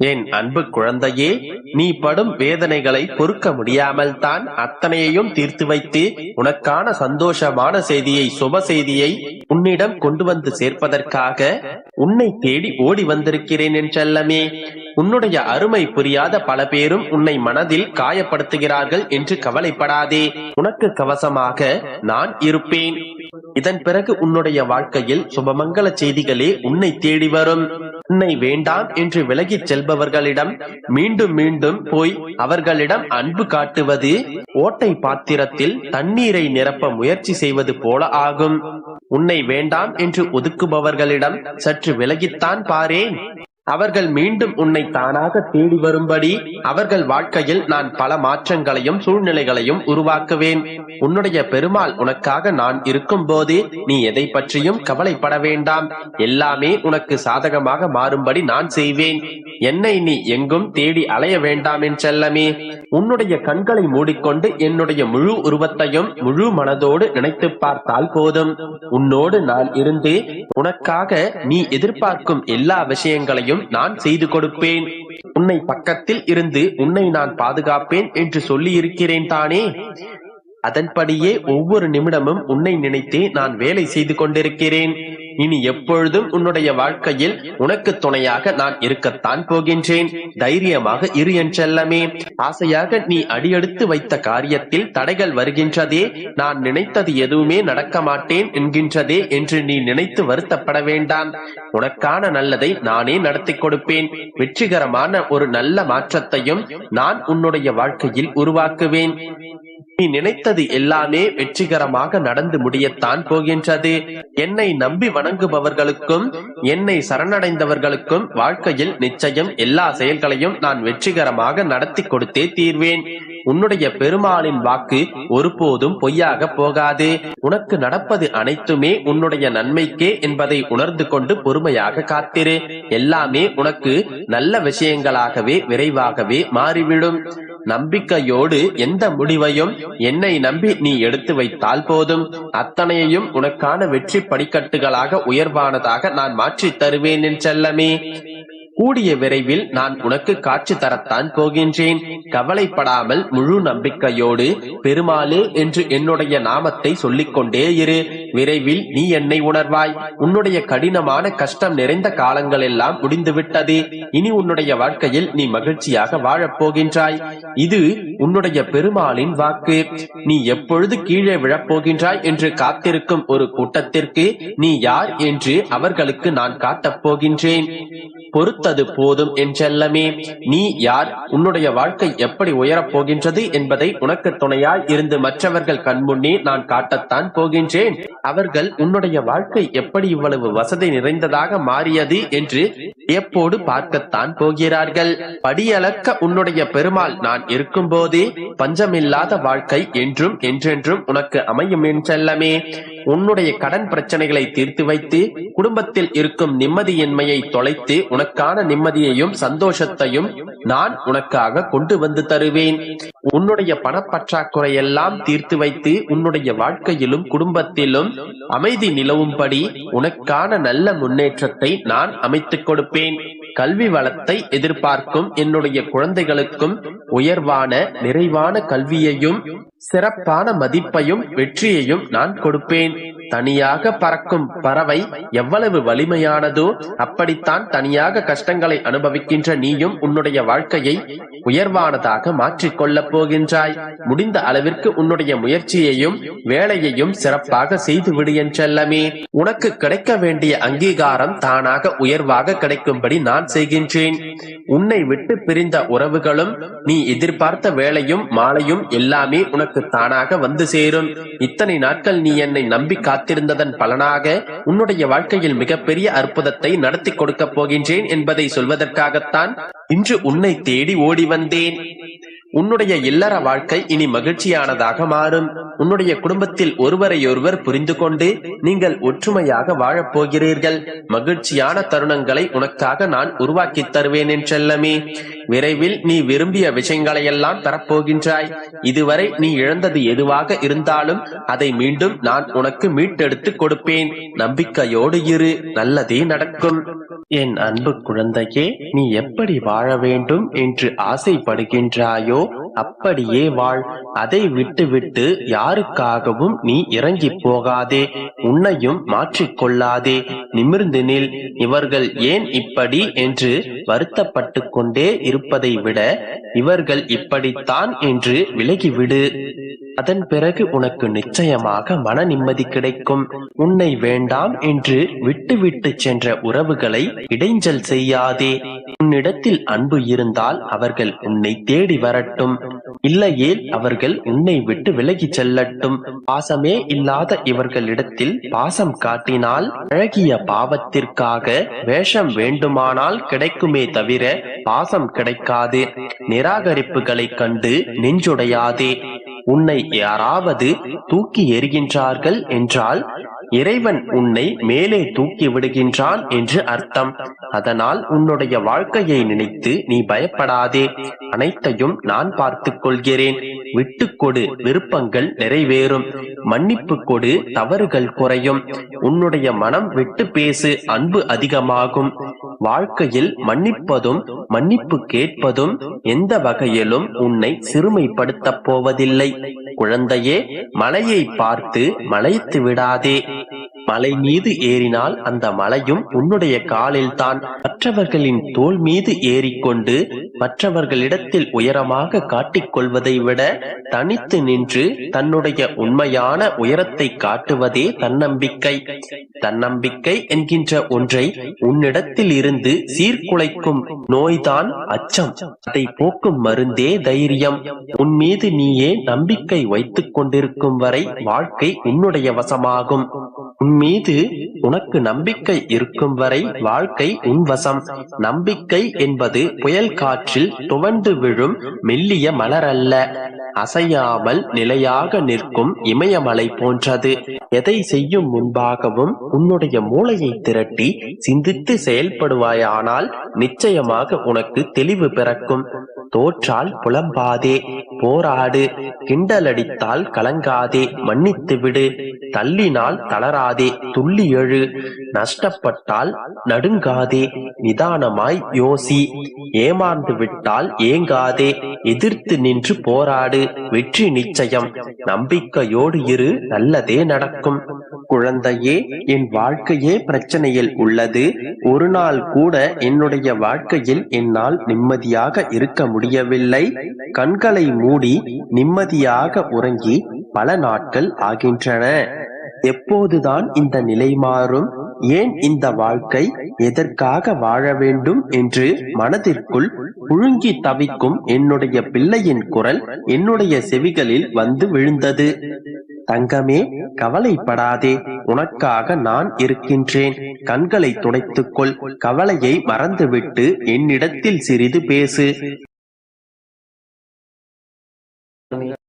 என் அன்பு குழந்தையே நீ படும் வேதனைகளை பொறுக்க முடியாமல் தான் அத்தனையையும் தீர்த்து வைத்து உனக்கான சந்தோஷமான செய்தியை சுப செய்தியை உன்னிடம் கொண்டு வந்து சேர்ப்பதற்காக உன்னை தேடி ஓடி வந்திருக்கிறேன் என்றல்லமே உன்னுடைய அருமை புரியாத பல பேரும் உன்னை மனதில் காயப்படுத்துகிறார்கள் என்று கவலைப்படாதே. உனக்கு கவசமாக நான் இருப்பேன். இதன் பிறகு உன்னுடைய வாழ்க்கையில் சுபமங்கல செய்திகளே உன்னை தேடி வரும். உன்னை வேண்டாம் என்று விலகிச் செல்பவர்களிடம் மீண்டும் மீண்டும் போய் அவர்களிடம் அன்பு காட்டுவது ஓட்டை பாத்திரத்தில் தண்ணீரை நிரப்ப முயற்சி செய்வது போல ஆகும். உன்னை வேண்டாம் என்று ஒதுக்குபவர்களிடம் சற்று விலகித்தான் பாரேன். அவர்கள் மீண்டும் உன்னை தானாக தேடி வரும்படி அவர்கள் வாழ்க்கையில் நான் பல மாற்றங்களையும் சூழ்நிலைகளையும் உருவாக்குவேன். உன்னுடைய பெருமாள் உனக்காக நான் இருக்கும் போது நீ எதை பற்றியும் கவலைப்பட வேண்டாம். எல்லாமே உனக்கு சாதகமாக மாறும்படி நான் செய்வேன். என்னை நீ எங்கும் தேடி அலைய வேண்டாம் என் செல்லமே. உன்னுடைய கண்களை மூடிக்கொண்டு என்னுடைய முழு உருவத்தையும் முழு மனதோடு நினைத்து பார்த்தால் போதும். உன்னோடு நான் இருந்து உனக்காக நீ எதிர்பார்க்கும் எல்லா விஷயங்களையும் நான் செய்து கொடுப்பேன். உன்னை பக்கத்தில் இருந்து உன்னை நான் பாதுகாப்பேன் என்று சொல்லி இருக்கிறேன் தானே? அதன்படியே ஒவ்வொரு நிமிடமும் உன்னை நினைத்தே நான் வேலை செய்து கொண்டிருக்கிறேன். இனி எப்பொழுதும் உன்னுடைய வாழ்க்கையில் உனக்கு துணையாக நான் இருக்கத்தான் போகின்றேன். தைரியமாக இரு என் செல்லமே. ஆசையாக நீ அடியெடுத்து வைத்த காரியத்தில் தடைகள் வருகின்றதே. நான் நினைத்தது எதுவுமே நடக்க மாட்டேன் என்கின்றதே என்று நீ நினைத்து வருத்தப்பட வேண்டாம். உனக்கான நல்லதை நானே நடத்தி கொடுப்பேன். வெற்றிகரமான ஒரு நல்ல மாற்றத்தையும் நான் உன்னுடைய வாழ்க்கையில் உருவாக்குவேன். நீ நினைத்தது எல்லாமே வெற்றிகரமாக நடந்து முடியத்தான் போகின்றது. என்னை நம்பி வணங்குபவர்களுக்கும் என்னை சரணடைந்தவர்களுக்கும் வாழ்க்கையில் நிச்சயம் எல்லா செயல்களையும் நான் வெற்றிகரமாக நடத்தி கொடுத்தே தீர்வேன். உன்னுடைய பெருமாளின் வாக்கு ஒருபோதும் பொய்யாக போகாது. உனக்கு நடப்பது அனைத்துமே உன்னுடைய நன்மைக்கே என்பதை உணர்ந்து கொண்டு பொறுமையாக காத்திரு. எல்லாமே உனக்கு நல்ல விஷயங்களாகவே விரைவாகவே மாறிவிடும். நம்பிக்கையோடு எந்த முடிவையும் என்னை நம்பி நீ எடுத்து வைத்தால் போதும். அத்தனையையும் உனக்கான வெற்றி படிக்கட்டுகளாக உயர்வானதாக நான் மாற்றித் தருவேன் என் செல்லமே. கூடிய விரைவில் நான் உனக்கு காட்சி தரத்தான் போகின்றேன். கவலைப்படாமல் முழு நம்பிக்கையோடு பெருமாளே என்று என்னுடைய நாமத்தை சொல்லிக் கொண்டே இரு. விரைவில் நீ என்னை உணர்வாய். உன்னுடைய கடினமான கஷ்டம் நிறைந்த காலங்கள் எல்லாம் முடிந்துவிட்டது. இனி உன்னுடைய வாழ்க்கையில் நீ மகிழ்ச்சியாக வாழப் போகின்றாய் இது உன்னுடைய பெருமாளின் வாக்கு. நீ எப்பொழுது கீழே விழப்போகின்றாய் என்று காத்திருக்கும் ஒரு கூட்டத்திற்கு நீ யார் என்று அவர்களுக்கு நான் காட்டப் போகின்றேன். பொறுத்தது போதும் என்றெல்லமே நீ யார்? உன்னுடைய வாழ்க்கை எப்படி உயரப் போகின்றது என்பதை உனக்கு துணையாய் இருந்து மற்றவர்கள் கண்முன்னே நான் காட்டத்தான் போகின்றேன். அவர்கள் உன்னுடைய வாழ்க்கை எப்படி இவ்வளவு வசதி நிறைந்ததாக மாறியது என்று எப்போடு பார்க்கத்தான் போகிறார்கள்? படியளக்க உன்னுடைய பெருமாள் நான் இருக்கும்போதே பஞ்சமில்லாத வாழ்க்கை என்றும் என்றென்றும் உனக்கு அமையும் என்றெல்லமே உன்னுடைய கடன் பிரச்சனைகளை தீர்த்து வைத்து குடும்பத்தில் இருக்கும் நிம்மதியின்மையை தொலைத்து உனக்கான நிம்மதியையும் சந்தோஷத்தையும் நான் உனக்காக கொண்டு வந்து தருவேன். உன்னுடைய பணப்பற்றாக்குறை எல்லாம் தீர்த்து வைத்து உன்னுடைய வாழ்க்கையிலும் குடும்பத்திலும் அமைதி நிலவும்படி உனக்கான நல்ல முன்னேற்றத்தை நான் அமைத்துக் கொடுப்பேன். கல்வி வளத்தை எதிர்பார்க்கும் என்னுடைய குழந்தைகளுக்கும் உயர்வான நிறைவான கல்வியையும் சிறப்பான மதிப்பையும் வெற்றியையும் நான் கொடுப்பேன். தனியாக பறக்கும் பறவை எவ்வளவு வலிமையானதோ அப்படித்தான் தனியாக கஷ்டங்களை அனுபவிக்கின்ற நீயும் உன்னுடைய வாழ்க்கையை உயர்வானதாக மாற்றிக்கொள்ளப் போகின்றாய். முடிந்த அளவிற்கு உன்னுடைய முயற்சியையும் வேலையையும் சிறப்பாக செய்து விடு என்றெல்லமே. உனக்கு கிடைக்க வேண்டிய அங்கீகாரம் தானாக உயர்வாக கிடைக்கும்படி நான் செய்கின்றேன். உன்னை விட்டு பிரிந்த உறவுகளும் நீ எதிர்பார்த்த வேலையும் மாலையும் எல்லாமே உனக்கு தானாக வந்து சேரும். இத்தனை நாட்கள் நீ என்னை நம்பி காத்திருந்ததன் பலனாக உன்னுடைய வாழ்க்கையில் மிகப்பெரிய அற்புதத்தை நடத்தி கொடுக்கப் போகின்றேன் என்பதை சொல்வதற்காகத்தான் இன்று உன்னை தேடி ஓடி வந்தேன். உன்னுடைய இல்லற வாழ்க்கை இனி மகிழ்ச்சியானதாக மாறும். உன்னுடைய குடும்பத்தில் ஒருவரையொருவர் புரிந்து கொண்டு நீங்கள் ஒற்றுமையாக வாழப் போகிறீர்கள். மகிழ்ச்சியான தருணங்களை உனக்காக நான் உருவாக்கி தருவேன் என்றெல்லமே விரைவில் நீ விரும்பிய விஷயங்களையெல்லாம் பெறப்போகின்றாய். இதுவரை நீ இழந்தது எதுவாக இருந்தாலும் அதை மீண்டும் நான் உனக்கு மீட்டெடுத்து கொடுப்பேன். நம்பிக்கையோடு இரு நல்லதே நடக்கும். என் அன்பு குழந்தையே நீ எப்படி வாழ வேண்டும் என்று ஆசைப்படுகின்றாயோ அப்படியே வாழ். அதை விட்டுவிட்டு யாருக்காகவும் நீ இறங்கி போகாதே. உன்னையும் மாற்றிக்கொள்ளாதே. நிமிர்ந்து நில். இவர்கள் ஏன் இப்படி என்று வருத்தப்பட்டு கொண்டே இருப்பதை விட இவர்கள் இப்படித்தான் என்று விலகிவிடு. அதன் பிறகு உனக்கு நிச்சயமாக மன நிம்மதி கிடைக்கும். உன்னை வேண்டாம் என்று விட்டுவிட்டு சென்ற உறவுகளை இடைஞ்சல் செய்யாதே. உன்னிடத்தில் அன்பு இருந்தால் அவர்கள் உன்னை தேடி வரட்டும். இல்லையேல் அவர்கள் உன்னை விட்டு விலகி செல்லட்டும். பாசமே இல்லாத இவர்களிடத்தில் பாசம் காட்டினால் அழகிய பாவத்திற்காக வேஷம் வேண்டுமானால் கிடைக்குமே தவிர பாசம் கிடைக்காது. நிராகரிப்புகளை கண்டு நெஞ்சுடையாதே. உன்னை யாராவது தூக்கி எறிகின்றார்கள் என்றால் இறைவன் உன்னை மேலே தூக்கி விடுகின்றான் என்று அர்த்தம். அதனால் உன்னுடைய வாழ்க்கையை நினைத்து நீ பயப்படாதே. அனைத்தையும் நான் பார்த்துக் கொள்கிறேன். விட்டுக் கொடு விருப்பங்கள் நிறைவேறும். மன்னிப்பு கொடு தவறுகள் குறையும். உன்னுடைய மனம் விட்டு பேசு அன்பு அதிகமாகும். வாழ்க்கையில் மன்னிப்பதும் மன்னிப்பு கேட்பதும் எந்த வகையிலும் உன்னை சிறுமைப்படுத்தப் போவதில்லை. குழந்தையே மலையை பார்த்து மலைத்து விடாதே. மலை மீது ஏறினால் அந்த மலையும் உன்னுடைய காலில்தான். மற்றவர்களின் தோல் மீது ஏறிக்கொண்டு மற்றவர்களிடத்தில் உயரமாக காட்டிக் கொள்வதை விட தனித்து நின்று தன்னுடைய உண்மையான உயரத்தை காட்டுவதே தன்னம்பிக்கை. தன்னம்பிக்கை என்கின்ற ஒன்றை உன்னிடத்தில் இருந்து சீர்குலைக்கும் நோய்தான் அச்சம். அதை போக்கும் மருந்தே தைரியம். உன் மீது நீயே நம்பிக்கை வைத்துக் கொண்டிருக்கும் வரை வாழ்க்கை உன்னுடைய வசமாகும். மீது உனக்கு நம்பிக்கை இருக்கும் வரை வாழ்க்கை உன்வசம். நம்பிக்கை என்பது புயல் காற்றில் துவண்டு விழும் மெல்லிய மலரல்ல. அசையாமல் நிலையாக நிற்கும் இமயமலை போன்றது. எதை செய்யும் முன்பாகவும் உன்னுடைய மூளையை திரட்டி சிந்தித்து செயல்படுவாயானால் நிச்சயமாக உனக்கு தெளிவு பிறக்கும். தோற்றால் புலம்பாதே போராடு கிண்டலடித்தால் கலங்காதே மன்னித்து விடு தள்ளினால் தளராதே துள்ளி எழு நஷ்டப்பட்டால் நடுங்காதே நிதானமாய் யோசி ஏமாந்து விட்டால் ஏங்காதே எதிர்த்து நின்று போராடு வெற்றி நிச்சயம் நம்பிக்கையோடு இரு நல்லதே நடக்கும். குழந்தையே என் வாழ்க்கையே பிரச்சனையில் உள்ளது. ஒரு நாள் கூட என்னுடைய வாழ்க்கையில் என்னால் நிம்மதியாக இருக்க முடியவில்லை. கண்களை மூடி நிம்மதியாக உறங்கி பல நாட்கள் ஆகின்றன. எப்போதுதான் இந்த நிலை மாறும்? ஏன் இந்த வாழ்க்கை எதற்காக வாழ வேண்டும் என்று மனதிற்குள் புழுங்கி தவிக்கும் என்னுடைய பிள்ளையின் குரல் என்னுடைய செவிகளில் வந்து விழுந்தது. தங்கமே கவலைப்படாதே. உனக்காக நான் இருக்கின்றேன். கண்களை துடைத்துக்கொள். கவலையை மறந்துவிட்டு என்னிடத்தில் சிறிது பேசு.